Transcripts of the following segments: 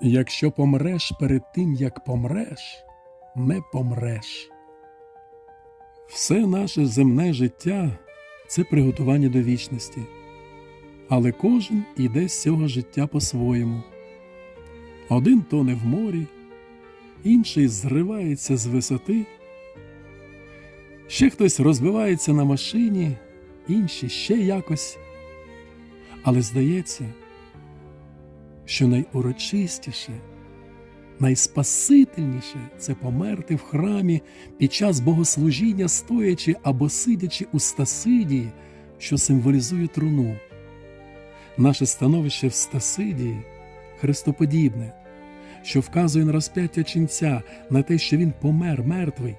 Якщо помреш перед тим, як помреш, не помреш. Все наше земне життя це приготування до вічності. Але кожен іде з цього життя по-своєму. Один тоне в морі, інший зривається з висоти, ще хтось розбивається на машині, інші ще якось. Але здається, що найурочистіше, найспасительніше це померти в храмі під час богослужіння, стоячи або сидячи у стасидії, що символізує труну. Наше становище в стасидії христоподібне, що вказує на розп'яття ченця, на те, що він помер мертвий.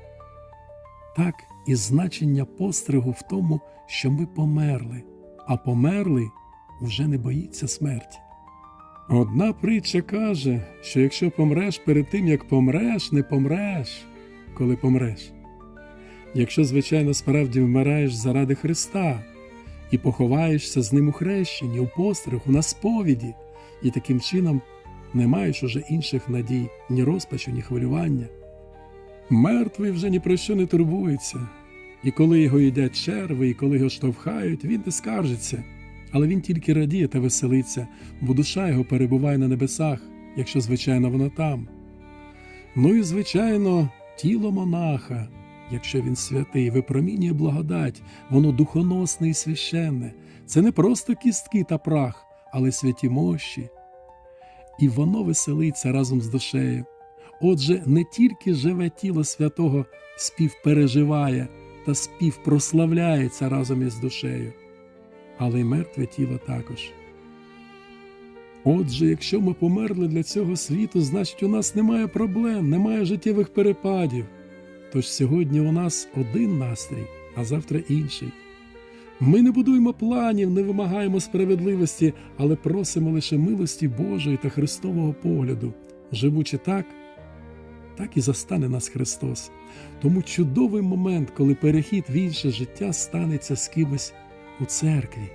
Так і значення постригу в тому, що ми померли, а померлий вже не боїться смерті. Одна притча каже, що якщо помреш перед тим, як помреш, не помреш, коли помреш. Якщо, звичайно, справді вмираєш заради Христа і поховаєшся з ним у хрещенні, у постригу, на сповіді, і таким чином не маєш уже інших надій, ні розпачу, ні хвилювання. Мертвий вже ні про що не турбується, і коли його їдять черви, і коли його штовхають, він не скаржиться але він тільки радіє та веселиться, бо душа його перебуває на небесах, якщо, звичайно, вона там. Ну і, звичайно, тіло монаха, якщо він святий, випромінює благодать, воно духоносне і священне. Це не просто кістки та прах, але святі мощі. І воно веселиться разом з душею. Отже, не тільки живе тіло святого співпереживає та співпрославляється разом із душею але й мертве тіло також. Отже, якщо ми померли для цього світу, значить у нас немає проблем, немає життєвих перепадів. Тож сьогодні у нас один настрій, а завтра інший. Ми не будуємо планів, не вимагаємо справедливості, але просимо лише милості Божої та Христового погляду. Живучи так, так і застане нас Христос. Тому чудовий момент, коли перехід в інше життя станеться з кимось у церкві.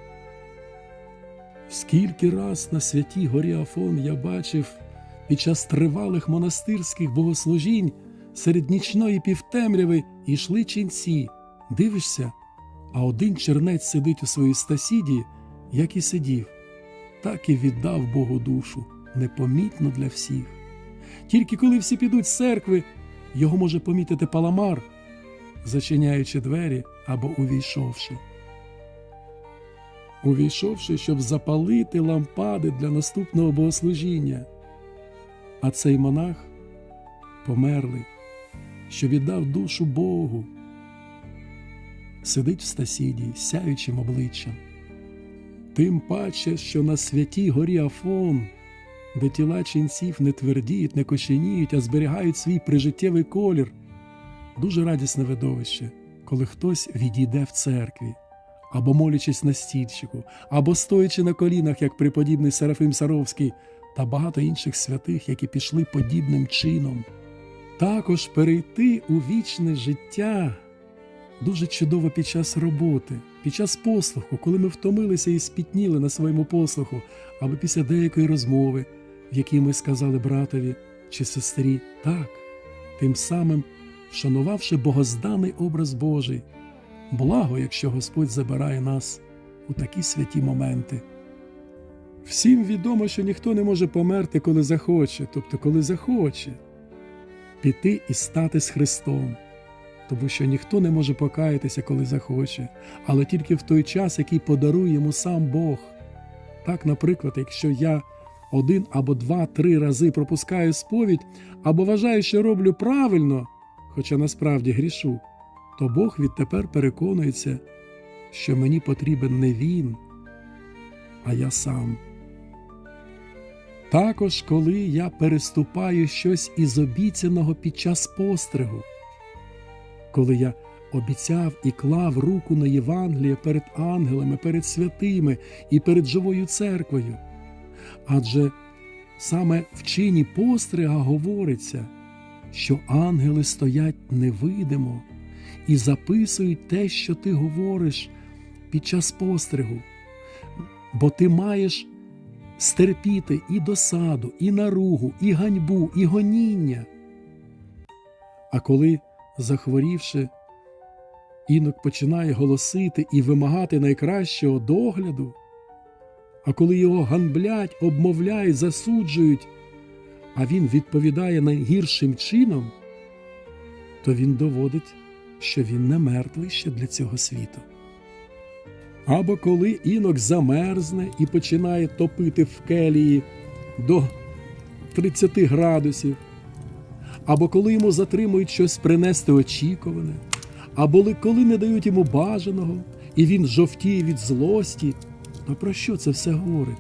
Скільки раз на святій горі Афон я бачив під час тривалих монастирських богослужінь серед нічної півтемряви йшли ченці, дивишся, а один чернець сидить у своїй стасіді, як і сидів, так і віддав Богу душу непомітно для всіх. Тільки коли всі підуть з церкви, його може помітити паламар, зачиняючи двері або увійшовши увійшовши, щоб запалити лампади для наступного богослужіння. А цей монах померлий, що віддав душу Богу, сидить в стасіді, сяючим обличчям. Тим паче, що на святій горі Афон, де тіла ченців не твердіють, не кошеніють, а зберігають свій прижиттєвий колір, дуже радісне видовище, коли хтось відійде в церкві або молячись на стільчику, або стоячи на колінах, як преподібний Серафим Саровський, та багато інших святих, які пішли подібним чином. Також перейти у вічне життя дуже чудово під час роботи, під час послуху, коли ми втомилися і спітніли на своєму послуху, або після деякої розмови, в якій ми сказали братові чи сестрі так, тим самим вшанувавши богозданий образ Божий. Благо, якщо Господь забирає нас у такі святі моменти. Всім відомо, що ніхто не може померти, коли захоче, тобто коли захоче, піти і стати з Христом, тому що ніхто не може покаятися, коли захоче, але тільки в той час, який подарує йому сам Бог. Так, наприклад, якщо я один або два-три рази пропускаю сповідь, або вважаю, що роблю правильно, хоча насправді грішу то Бог відтепер переконується, що мені потрібен не Він, а я сам. Також, коли я переступаю щось із обіцяного під час постригу, коли я обіцяв і клав руку на Євангеліє перед ангелами, перед святими і перед живою церквою, адже саме в чині пострига говориться, що ангели стоять невидимо і записують те, що ти говориш під час постригу, бо ти маєш стерпіти і досаду, і наругу, і ганьбу, і гоніння. А коли, захворівши, інок починає голосити і вимагати найкращого догляду, а коли його ганблять, обмовляють, засуджують, а він відповідає найгіршим чином, то він доводить, що він не мертвий ще для цього світу. Або коли інок замерзне і починає топити в келії до 30 градусів, або коли йому затримують щось принести очікуване, або коли не дають йому бажаного, і він жовтіє від злості, то про що це все говорить?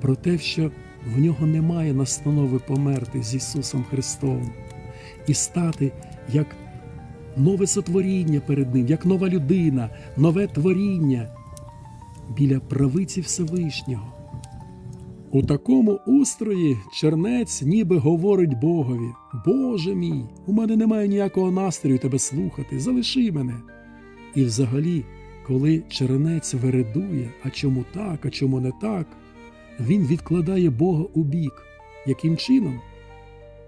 Про те, що в нього немає настанови померти з Ісусом Христом і стати як нове сотворіння перед Ним, як нова людина, нове творіння біля правиці Всевишнього. У такому устрої чернець ніби говорить Богові: Боже мій, у мене немає ніякого настрою тебе слухати, залиши мене. І взагалі, коли чернець вередує, а чому так, а чому не так, він відкладає Бога у бік. Яким чином?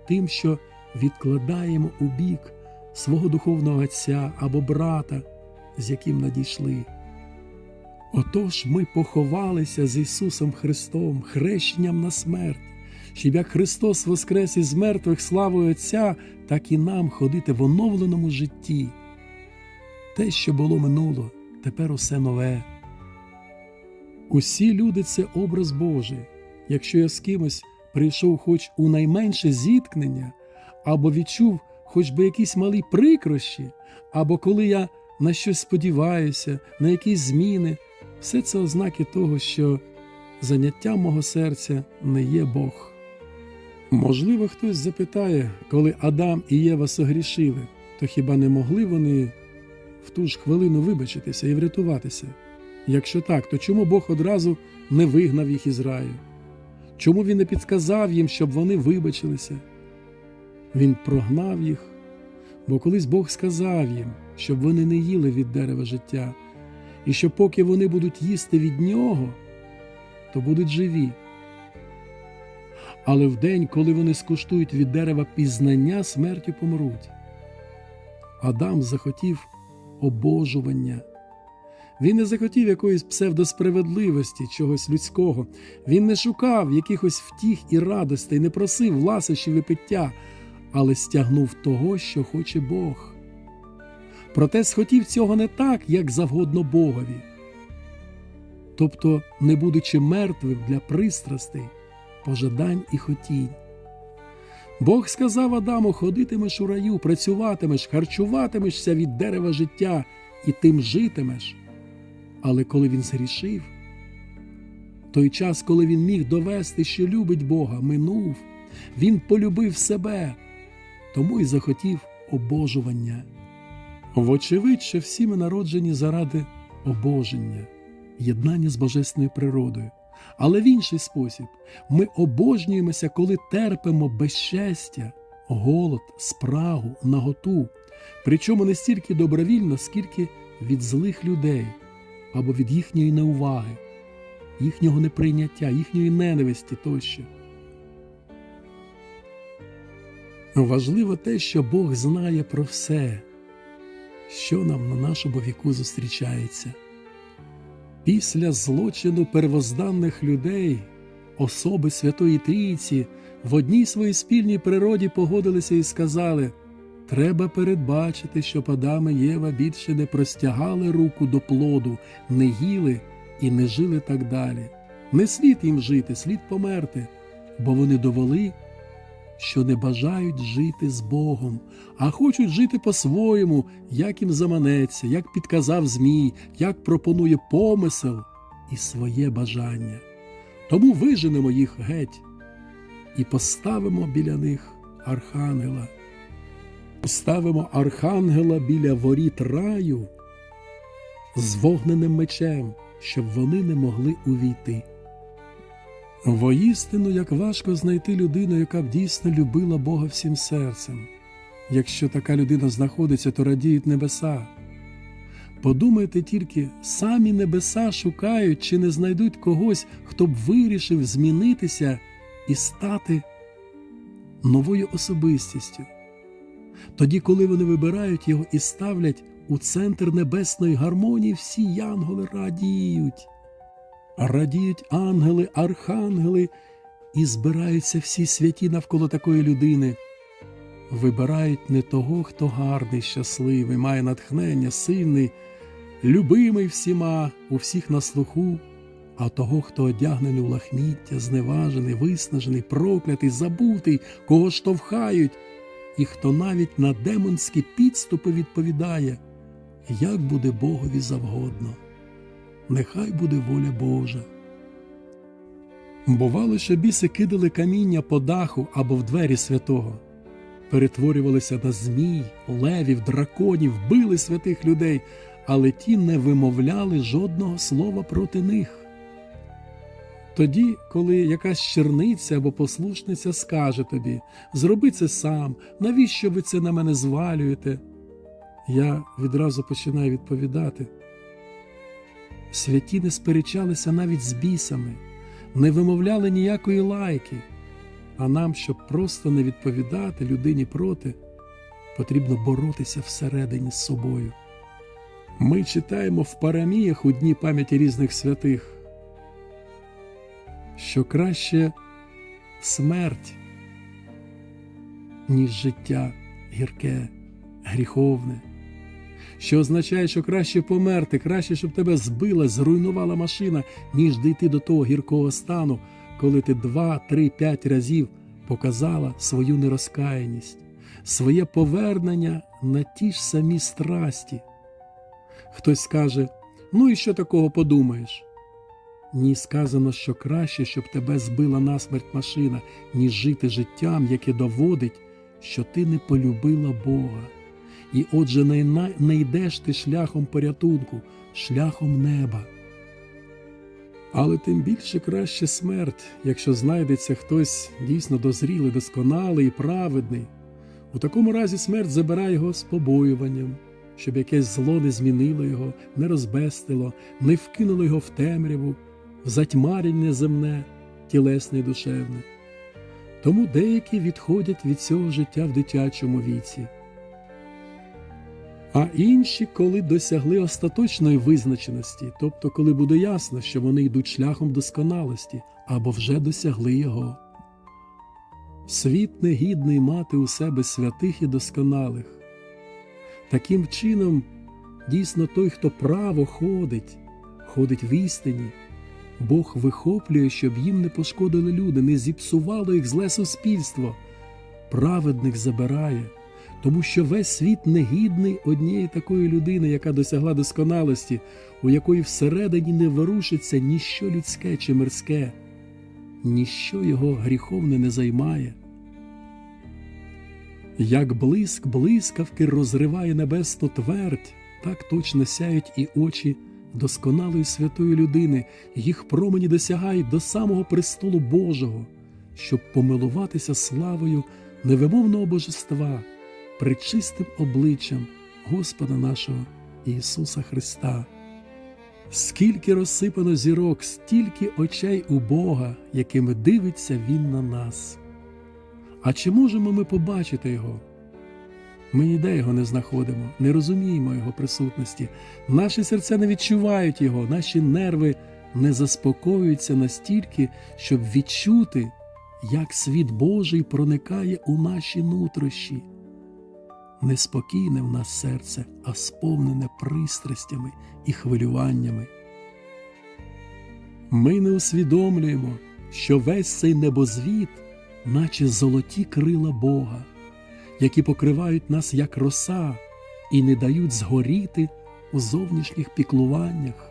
Тим, що відкладаємо у бік свого духовного отця або брата, з яким надійшли. Отож ми поховалися з Ісусом Христом, хрещенням на смерть, щоб як Христос воскрес із мертвих славою Отця, так і нам ходити в оновленому житті. Те, що було минуло, тепер усе нове. Усі люди це образ Божий. Якщо я з кимось прийшов хоч у найменше зіткнення, або відчув хоч би якісь малі прикрощі, або коли я на щось сподіваюся, на якісь зміни, все це ознаки того, що заняттям мого серця не є Бог. Можливо, хтось запитає, коли Адам і Єва согрішили, то хіба не могли вони в ту ж хвилину вибачитися і врятуватися? Якщо так, то чому Бог одразу не вигнав їх із раю? Чому він не підказав їм, щоб вони вибачилися? Він прогнав їх, бо колись Бог сказав їм, щоб вони не їли від дерева життя, і що поки вони будуть їсти від нього, то будуть живі. Але в день, коли вони скуштують від дерева пізнання, смертю помруть. Адам захотів обожування. Він не захотів якоїсь псевдосправедливості, чогось людського. Він не шукав якихось втіх і радостей, не просив ласощів і пиття, але стягнув того, що хоче Бог. Проте схотів цього не так, як завгодно Богові. Тобто, не будучи мертвим для пристрастей, пожадань і хотінь. Бог сказав Адаму: ходитимеш у раю, працюватимеш, харчуватимешся від дерева життя і тим житимеш. Але коли він згрішив, той час, коли він міг довести, що любить Бога, минув, він полюбив себе, тому й захотів обожування. Вочевидь, всі ми народжені заради обоження, єднання з божественною природою. Але в інший спосіб ми обожнюємося, коли терпимо безчестя, голод, спрагу, наготу, причому не стільки добровільно, скільки від злих людей або від їхньої неуваги, їхнього неприйняття, їхньої ненависті тощо. Важливо те, що Бог знає про все, що нам на нашому віку зустрічається. Після злочину первозданних людей, особи Святої Трійці, в одній своїй спільній природі погодилися і сказали: треба передбачити, щоб Адам і Єва більше не простягали руку до плоду, не їли і не жили так далі. Не слід їм жити, слід померти, бо вони довели, що не бажають жити з Богом, а хочуть жити по-своєму, як їм заманеться, як підказав Змій, як пропонує помисел і своє бажання. Тому виженемо їх геть і поставимо біля них архангела. Поставимо архангела біля воріт раю з вогненим мечем, щоб вони не могли увійти. Воістину, як важко знайти людину, яка б дійсно любила Бога всім серцем. Якщо така людина знаходиться, то радіють небеса. Подумайте тільки, самі небеса шукають чи не знайдуть когось, хто б вирішив змінитися і стати новою особистістю. Тоді, коли вони вибирають його і ставлять у центр небесної гармонії, всі янголи радіють, радіють ангели, архангели, і збираються всі святі навколо такої людини. Вибирають не того, хто гарний, щасливий, має натхнення, сильний, любимий всіма, у всіх на слуху, а того, хто одягнений у лахміття, зневажений, виснажений, проклятий, забутий, кого штовхають, і хто навіть на демонські підступи відповідає, як буде Богові завгодно, нехай буде воля Божа. Бувало, що біси кидали каміння по даху або в двері святого, перетворювалися на змій, левів, драконів, били святих людей, але ті не вимовляли жодного слова проти них. Тоді, коли якась черниця або послушниця скаже тобі зроби це сам, навіщо ви це на мене звалюєте? Я відразу починаю відповідати. Святі не сперечалися навіть з бісами, не вимовляли ніякої лайки, а нам, щоб просто не відповідати людині проти, потрібно боротися всередині з собою. Ми читаємо в параміях у дні пам'яті різних святих що краще смерть, ніж життя гірке, гріховне, що означає, що краще померти, краще, щоб тебе збила, зруйнувала машина, ніж дійти до того гіркого стану, коли ти два, три, п'ять разів показала свою нерозкаяність, своє повернення на ті ж самі страсті. Хтось скаже: ну і що такого подумаєш? Ні, сказано, що краще, щоб тебе збила насмерть машина, ніж жити життям, яке доводить, що ти не полюбила Бога. І отже, не, не йдеш ти шляхом порятунку, шляхом неба. Але тим більше краще смерть, якщо знайдеться хтось дійсно дозрілий, досконалий і праведний. У такому разі смерть забирає його з побоюванням, щоб якесь зло не змінило його, не розбестило, не вкинуло його в темряву в затьмарення земне, тілесне і душевне. Тому деякі відходять від цього життя в дитячому віці. А інші, коли досягли остаточної визначеності, тобто коли буде ясно, що вони йдуть шляхом досконалості або вже досягли його. Світ негідний мати у себе святих і досконалих. Таким чином, дійсно той, хто право ходить, ходить в істині. Бог вихоплює, щоб їм не пошкодили люди, не зіпсувало їх зле суспільство. Праведник забирає, тому що весь світ негідний однієї такої людини, яка досягла досконалості, у якої всередині не ворушиться ніщо людське чи мирське, ніщо його гріховне не займає. Як блиск блискавки розриває небесну твердь, так точно сяють і очі досконалої святої людини, їх промені досягають до самого престолу Божого, щоб помилуватися славою невимовного божества, причистим обличчям Господа нашого Ісуса Христа. Скільки розсипано зірок, стільки очей у Бога, якими дивиться Він на нас. А чи можемо ми побачити Його? Ми ніде його не знаходимо, не розуміємо його присутності. Наші серця не відчувають його, наші нерви не заспокоюються настільки, щоб відчути, як світ Божий проникає у наші нутрощі. Неспокійне в нас серце, а сповнене пристрастями і хвилюваннями. Ми не усвідомлюємо, що весь цей небозвіт, наче золоті крила Бога які покривають нас як роса і не дають згоріти у зовнішніх піклуваннях.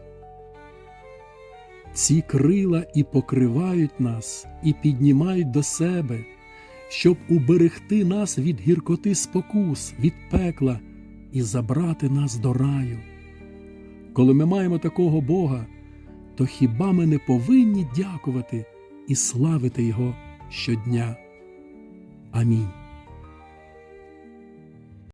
Ці крила і покривають нас, і піднімають до себе, щоб уберегти нас від гіркоти спокус, від пекла і забрати нас до раю. Коли ми маємо такого Бога, то хіба ми не повинні дякувати і славити Його щодня? Амінь.